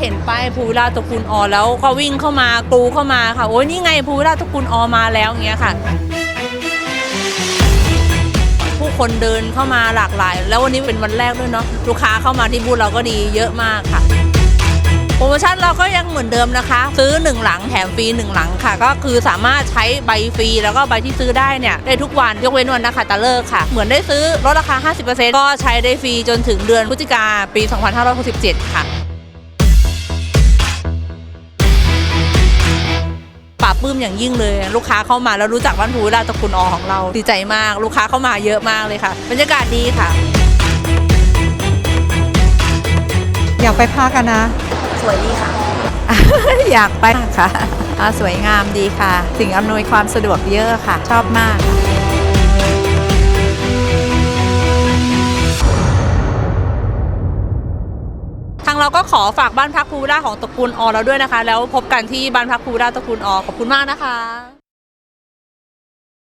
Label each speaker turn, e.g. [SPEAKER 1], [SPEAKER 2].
[SPEAKER 1] เห็นป้าตระกูลอแล้วก็วิ่งเข้ามากรูเข้ามาค่ะ โอ้ยนี่ไงภูวิลาตระกูลอมาแล้วอย่างเงี้ยค่ะ ผู้คนเดินเข้ามาหลากหลาย แล้ววันนี้เป็นวันแรกด้วยเนาะลูกค้าเข้ามาที่บูธเราก็ดีเยอะมากค่ะโปรโมชั่นเราก็ยังเหมือนเดิมนะคะ ซื้อ 1 หลังแถมฟรี1 หลังค่ะ ก็คือสามารถใช้ใบฟรีแล้วก็ใบที่ซื้อได้เนี่ย ได้ทุกวันยกเว้นวันนะคะตะเลิกค่ะ เหมือนได้ซื้อลดราคา 50%ก็ใช้ได้ฟรีจนถึงเดือนพฤศจิกาปี 2567 ค่ะ ปราบปลื้มอย่างยิ่งเลย ลูกค้าเข้ามาแล้วรู้จักบ้านภูวิลาตระกูลอของเราดีใจมาก ลูกค้าเข้ามาเยอะมากเลยค่ะ บรรยากาศดีค่ะ
[SPEAKER 2] อยากไปพักกันนะ
[SPEAKER 1] สวยดีค่ะ
[SPEAKER 2] อยากไปค่ะอ่าสวยงามดีค่ะ สิ่งอำนวยความสะดวกเยอะค่ะ ชอบมาก
[SPEAKER 1] ทางเราก็ขอฝากบ้านพักภูวิลาของตระกูลอเราด้วยนะคะ แล้วพบกันที่บ้านพักภูวิลาตระกูลอขอบคุณมากนะคะ